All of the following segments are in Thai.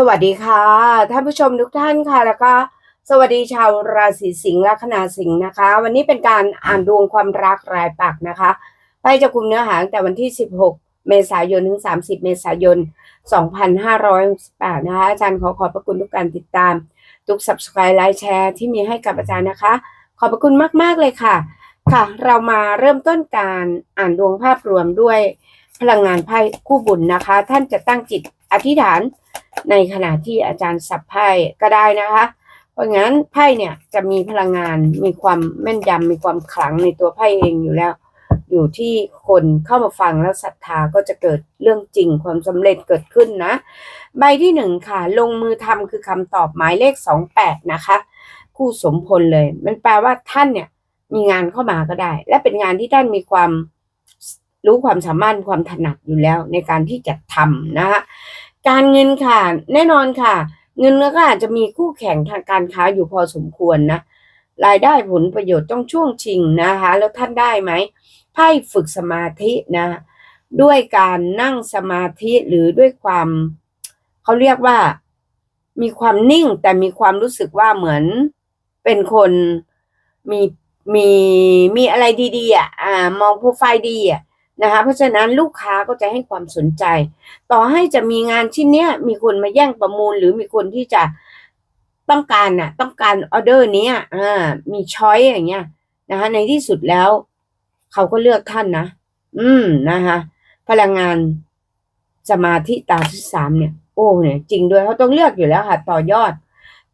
สวัสดีค่ะท่านผู้ชมทุกท่านค่ะแล้วก็สวัสดีชาวราศีสิงห์และคณาสิงห์นะคะ วันนี้เป็นการอ่านดวงความรักรายปักนะคะไพ่จะคุมเนื้อหาตั้งแต่วันที่ 16 เมษายนถึง 30 เมษายน 2568 นะคะอาจารย์ขอขอบพระคุณทุกการติดตาม ทุก subscribe ไลค์แชร์ที่มีให้กับอาจารย์นะคะ ขอบพระคุณมาก ๆ เลยค่ะ ค่ะ เรามาเริ่มต้นการอ่านดวงภาพรวมด้วยพลังงานไพ่คู่บุญนะคะ ท่านจะตั้งจิต อธิษฐานในขณะที่อาจารย์สับไพ่ก็ได้นะคะ เพราะงั้นไพ่เนี่ยจะมีพลังงานมีความแม่นยำมีความขลังในตัวไพ่เองอยู่แล้ว อยู่ที่คนเข้ามาฟังแล้วศรัทธาก็จะเกิดเรื่องจริงความสำเร็จเกิดขึ้นนะ ใบที่หนึ่งค่ะ ลงมือทำคือคำตอบหมายเลขสองแปดนะคะ คู่สมพลเลย มันแปลว่าท่านเนี่ยมีงานเข้ามาก็ได้ และเป็นงานที่ท่านมีความ รู้ความสามารถความถนัดอยู่แล้วในการที่จะทำนะคะการเงินค่ะ แน่นอนค่ะ เงินก็อาจจะมีคู่แข่งทางการค้าอยู่พอสมควรนะรายได้ผลประโยชน์ต้องช่วงชิงนะคะ แล้วท่านได้ไหมไพ่ฝึกสมาธินะ ด้วยการนั่งสมาธิหรือด้วยความเขาเรียกว่า มีความนิ่งแต่มีความรู้สึกว่าเหมือนเป็นคนมีมีมีอะไรดีๆอะอ่ามองโปรไฟล์ดีอะ นะคะเพราะฉะนั้นลูกค้าก็จะให้ความสนใจ ต่อให้จะมีงานชิ้นเนี้ยมีคนมาแย่งประมูล หรือมีคนที่จะต้องการน่ะ ต้องการออเดอร์นี้อ่ามีช้อยอย่างเงี้ยนะคะ ในที่สุดแล้ว เขาก็เลือกท่านนะอืมนะคะ พลังงานสมาธิตาที่สามเนี่ย โอ้เนี่ย จริงด้วยเขาต้องเลือกอยู่แล้วค่ะ ต่อยอด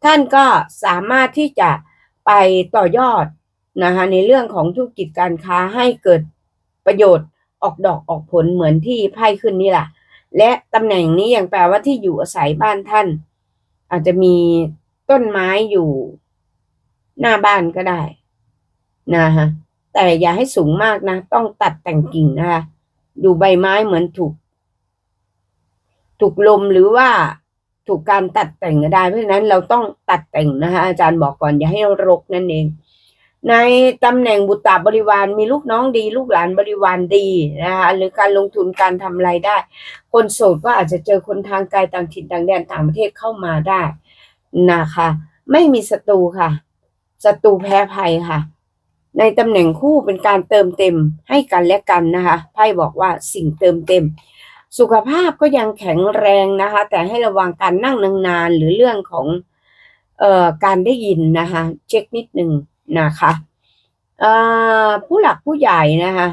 ท่านก็สามารถที่จะไปต่อยอดนะคะ ในเรื่องของธุรกิจการค้าให้เกิดประโยชน์ ออกดอกออกผลเหมือนที่ไพ่ขึ้นนี่แหละและตำแหน่งนี้ยังแปลว่าที่อยู่อาศัยบ้านท่าน อาจจะมีต้นไม้อยู่หน้าบ้านก็ได้นะฮะแต่อย่าให้สูงมากนะ ต้องตัดแต่งกิ่งนะคะดูใบไม้เหมือนถูก ถูกลมหรือว่าถูกการตัดแต่งก็ได้ เพราะฉะนั้นเราต้องตัดแต่งนะคะอาจารย์บอกก่อนอย่าให้รกนั่นเอง ในตำแหน่งบุตรบริวารมีลูกน้องดี ลูกหลานบริวารดีนะคะหรือการลงทุนการทำไรายได้ คนโสดก็อาจจะเจอคนทางไกลต่างถิ่นต่างแดนต่างประเทศเข้ามาได้นะคะ ไม่มีศัตรูค่ะศัตรูแพ้ภัยค่ะ ในตำแหน่งคู่เป็นการเติมเต็มให้กันและกันนะคะไพ่บอกว่าสิ่งเติมเต็ม สุขภาพก็ยังแข็งแรงนะคะ แต่ให้ระวังการนั่งนานๆหรือเรื่องของเอ่อการได้ยินนะคะ เช็คนิดหนึ่ง นะคะผู้หลักผู้ใหญ่นะคะ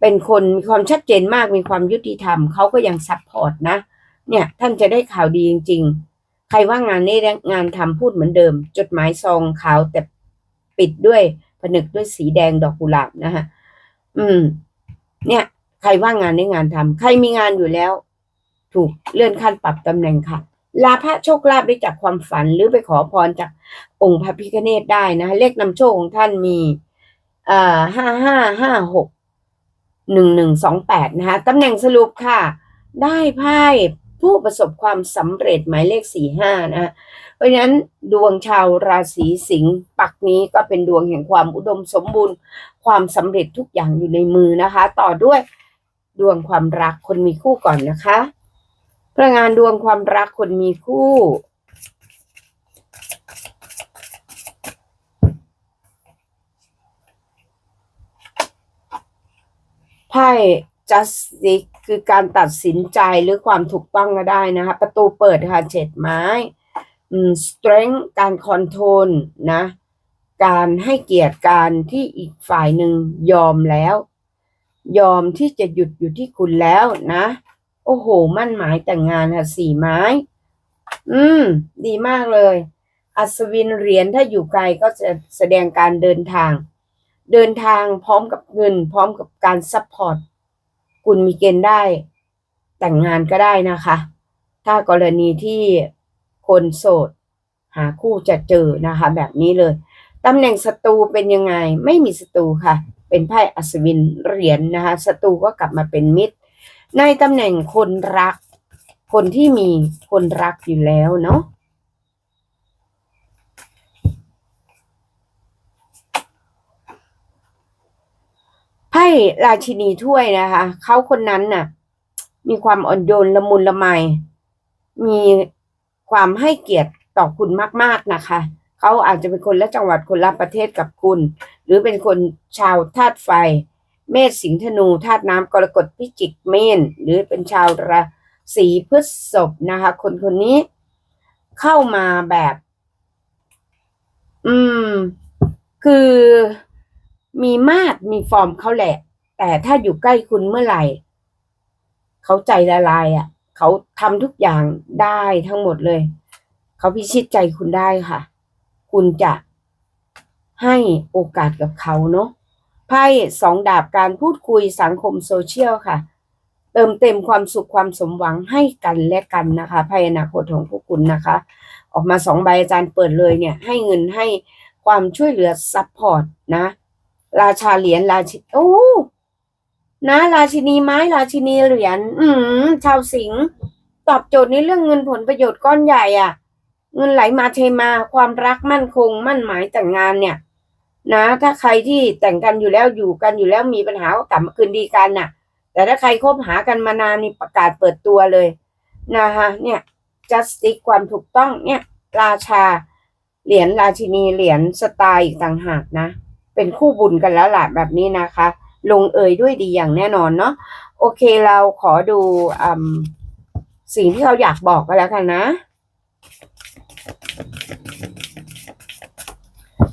เป็นคนมีความชัดเจนมากมีความยุติธรรมเขาก็ยังซัพพอร์ตนะเนี่ยท่านจะได้ข่าวดีจริง ๆ ใครว่างงานนี้งานทำพูดเหมือนเดิม จดหมายซองขาวแต่ปิดด้วยผนึกด้วยสีแดงดอกกุหลาบนะฮะอืม เนี่ย ใครว่างงานได้งานทำใครมีงานอยู่แล้ว ถูกเลื่อนขั้นปรับตำแหน่งค่ะ ลาภะโชคลาภได้จากความฝันหรือไปขอพรจากองค์พระพิฆเนศได้นะเลขนำโชคของท่านมีเอ่อห้าห้าห้าหกหนึ่งหนึ่งสองแปดนะคะตำแหน่งสรุปค่ะ ได้ไพ่ผู้ประสบความสำเร็จหมายเลขสี่ห้านะเพราะฉะนั้นดวงชาวราศีสิงห์ปักนี้ก็เป็นดวงแห่งความอุดมสมบูรณ์ ความสำเร็จทุกอย่างอยู่ในมือนะคะ ต่อด้วยดวงความรักคนมีคู่ก่อนนะคะ พลังงานดวงความรักคนมีคู่ ไพ่ justice คือการตัดสินใจหรือความถูกต้องก็ได้นะคะ ประตูเปิดค่ะเจ็ดไม้อืม strength การคอนโทรลนะ การให้เกียรติการที่อีกฝ่ายหนึ่งยอมแล้ว ยอมที่จะหยุดอยู่ที่คุณแล้วนะ โอ้โห มั่นหมายแต่งงานค่ะสี่ไม้ อืม ดีมากเลย อัศวินเหรียญถ้าอยู่ไกลก็จะแสดงการเดินทาง เดินทางพร้อมกับเงิน พร้อมกับการซัพพอร์ตคุณมีเกณฑ์ได้ แต่งงานก็ได้นะคะ ถ้ากรณีที่คนโสด หาคู่จะเจอนะคะ แบบนี้เลยตำแหน่งศัตรูเป็นยังไง ไม่มีศัตรูค่ะ เป็นไพ่อัศวินเหรียญนนะคะศัตรูก็กลับมาเป็นมิตร ในตำแหน่งคนรัก คนที่มีคนรักอยู่แล้วเนาะไพ่ราชินีถ้วยนะคะเขาคนนั้นน่ะ มีความอ่อนโยนละมุนละไมมีความให้เกียรติต่อคุณมาก ๆนะคะเขาอาจจะเป็นคนละจังหวัดคนละประเทศกับคุณ หรือเป็นคนชาวธาตุไฟ เมษสิงห์ธนูธาตุน้ำกรกฎพิจิกเมนหรือเป็นชาวราศีพฤษภนะคะ คนคนนี้เข้ามาแบบ อืม คือมีมาดมีฟอร์มเขาแหละ แต่ถ้าอยู่ใกล้คุณเมื่อไหร่ เขาใจละลายอะ เขาทำทุกอย่างได้ทั้งหมดเลย เขาพิชิตใจคุณได้ค่ะ คุณจะให้โอกาสกับเขาเนาะ ไพ่สองดาบการพูดคุยสังคมโซเชียลค่ะ เติมเต็มความสุขความสมหวังให้กันและกันนะคะไพ่อนาคตของพวกคุณนะคะ ออกมาสองใบอาจารย์เปิดเลยเนี่ย ให้เงินให้ความช่วยเหลือซัพพอร์ตนะ ราชาเหรียญราชิโอ้นะราชินีไม้ราชินีเหรียญอืมชาวสิงห์ตอบโจทย์ในเรื่องเงินผลประโยชน์ก้อนใหญ่อะ่ะ เงินไหลมาเทมาความรักมั่นคง มั่นหมายแต่งงานเนี่ย นะ ถ้าใครที่แต่งกันอยู่แล้วอยู่กันอยู่แล้วมีปัญหาก็กลับมาคืนดีกันน่ะ แต่ถ้าใครคบหากันมานานนี่ประกาศเปิดตัวเลยนะคะเนี่ย justice ความถูกต้องเนี่ย ราชา เหรียญราชินีเหรียญสไตล์อีกต่างหากนะ เป็นคู่บุญกันแล้วล่ะแบบนี้นะคะ ลงเอยด้วยดีอย่างแน่นอนเนาะโอเคเราขอดูอืมสิ่งที่เขาอยากบอกก็แล้วกันนะ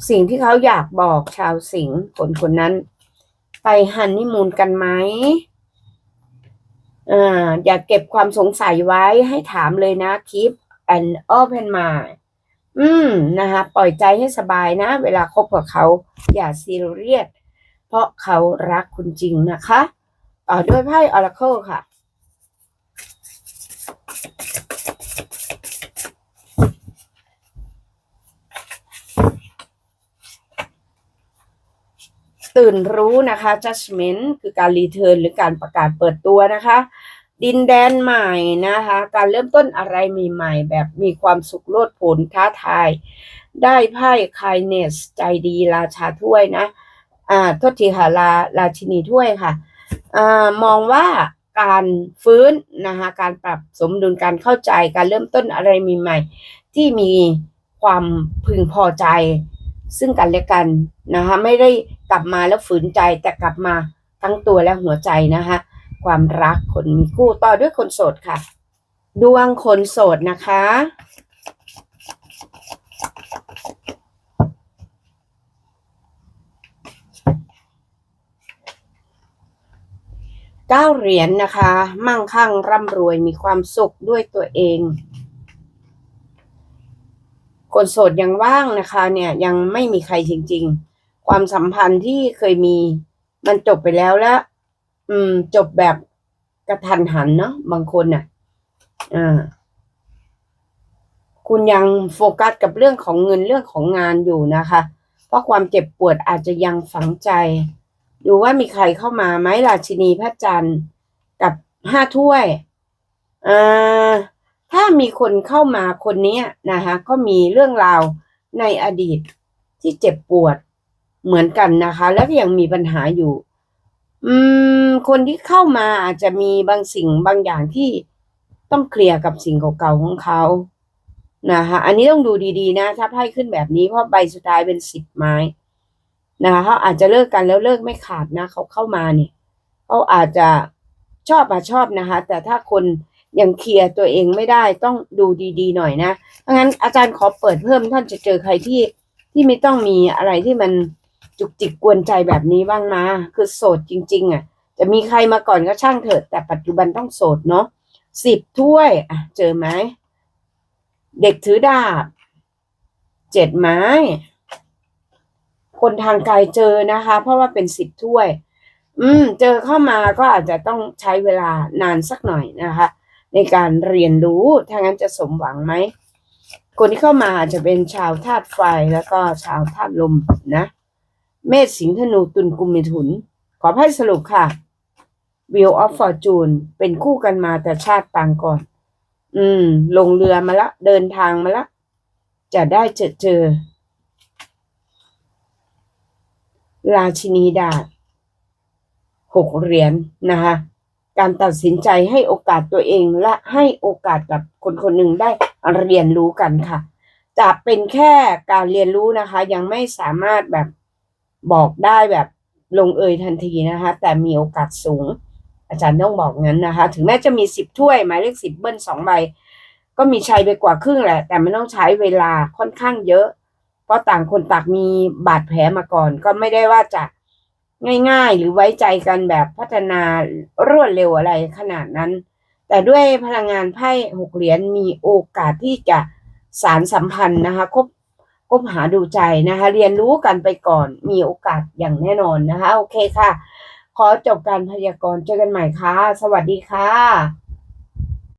สิ่งที่เขาอยากบอกชาวสิงห์คนคนนั้น ไปฮันนีมูนกันไหมอ่าอย่าเก็บความสงสัยไว้ให้ถามเลยนะ keep an open mind อืมนะคะปล่อยใจให้สบายนะ เวลาคบกับเขา อย่าซีเรียสเพราะเขารักคุณจริงนะคะ ต่อด้วยไพ่ Oracle ค่ะ ตื่นรู้นะคะ judgment คือการรีเทิร์นหรือการประกาศเปิดตัวนะคะ ดินแดนใหม่นะคะ การเริ่มต้นอะไรใหม่ๆแบบมีความสุขโลดโผนท้าทาย ได้ไพ่ kindness ใจดีราชาถ้วยนะอ่าทษทีค่ะราราชินีถ้วยค่ะอ่ามองว่าการฟื้นนะคะการปรับสมดุลการเข้าใจการเริ่มต้นอะไรใหม่ๆที่มีความพึงพอใจ ซึ่งกันและกันนะคะไม่ได้ กลับมาแล้วฝืนใจแต่กลับมาทั้งตัวและหัวใจนะคะความรักคนมีคู่ต่อด้วยคนโสดค่ะ ดวงคนโสดนะคะ เก้าเหรียญนะคะ มั่งคั่งร่ำรวยมีความสุขด้วยตัวเอง คนโสดยังว่างนะคะเนี่ยยังไม่มีใครจริง ๆ ความสัมพันธ์ที่เคยมีมันจบไปแล้วแล้ว อืม จบแบบกระทันหันเนาะบางคนน่ะอ่าคุณยังโฟกัสกับเรื่องของเงินเรื่องของงานอยู่นะคะ เพราะความเจ็บปวดอาจจะยังฝังใจดูว่ามีใครเข้ามาไหมราชินีพระจันทร์กับห้าถ้วยอ่าถ้ามีคนเข้ามาคนนี้นะคะ ก็มีเรื่องราวในอดีตที่เจ็บปวด เหมือนกันนะคะ แล้วก็ยังมีปัญหาอยู่ อืม คนที่เข้ามาอาจจะมีบางสิ่งบางอย่างที่ต้องเคลียร์กับสิ่งเก่าๆของเขานะคะ อันนี้ต้องดูดีๆนะ ถ้าไพ่ขึ้นแบบนี้เพราะใบสุดท้ายเป็นสิบไม้นะคะเขาอาจจะเลิกกันแล้วเลิกไม่ขาดนะเขาเข้ามาเนี่ยเขาอาจจะชอบมาชอบนะคะ แต่ถ้าคนยังเคลียร์ตัวเองไม่ได้ต้องดูดีๆหน่อยนะเพราะงั้นอาจารย์ขอเปิดเพิ่มท่านจะเจอใครที่ที่ไม่ต้องมีอะไรที่มัน จุกจิกกวนใจแบบนี้บ้างนะคือโสดจริง ๆ อะ จะมีใครมาก่อนก็ช่างเถอะแต่ปัจจุบันต้องโสดเนาะสิบถ้วย อะ เจอไหมเด็กถือดาบเจ็ดไม้ คนทางไกลเจอนะคะ เพราะว่าเป็นสิบถ้วย อืม เจอเข้ามาก็อาจจะต้องใช้เวลานานสักหน่อยนะคะ ในการเรียนรู้ถ้างั้นจะสมหวังไหมคนที่เข้ามาอาจจะเป็นชาวธาตุไฟแล้วก็ชาวธาตุลมนะ เมษสิงห์ธนูตุลกุมมิถุน ขอให้สรุปค่ะ Wheel of Fortune เป็นคู่กันมาแต่ชาติต่างก่อน อืม ลงเรือมาละ เดินทางมาละ จะได้เจอเจอ ราชินีดาบหกเหรียญนะคะการตัดสินใจให้โอกาสตัวเองและให้โอกาสกับคนคนหนึ่งได้เรียนรู้กันค่ะ จะเป็นแค่การเรียนรู้นะคะ ยังไม่สามารถแบบ บอกได้แบบลงเอยทันทีนะคะ แต่มีโอกาสสูง อาจารย์ต้องบอกงั้นนะคะ ถึงแม้จะมีสิบถ้วยหมายเลขสิบเบิ้ลสองใบ ก็มีชัยไปกว่าครึ่งแหละ แต่มันต้องใช้เวลาค่อนข้างเยอะ เพราะต่างคนต่างมีบาดแผลมาก่อน ก็ไม่ได้ว่าจะง่ายๆ หรือไว้ใจกันแบบพัฒนารวดเร็วอะไรขนาดนั้น แต่ด้วยพลังงานไพ่หกเหรียญมีโอกาสที่จะสารสัมพันธ์นะคะคบ คบหาดูใจนะคะ เรียนรู้กันไปก่อนมีโอกาสอย่างแน่นอนนะคะ โอเคค่ะ ขอจบการพยากรณ์เจอกันใหม่ค่ะ สวัสดีค่ะ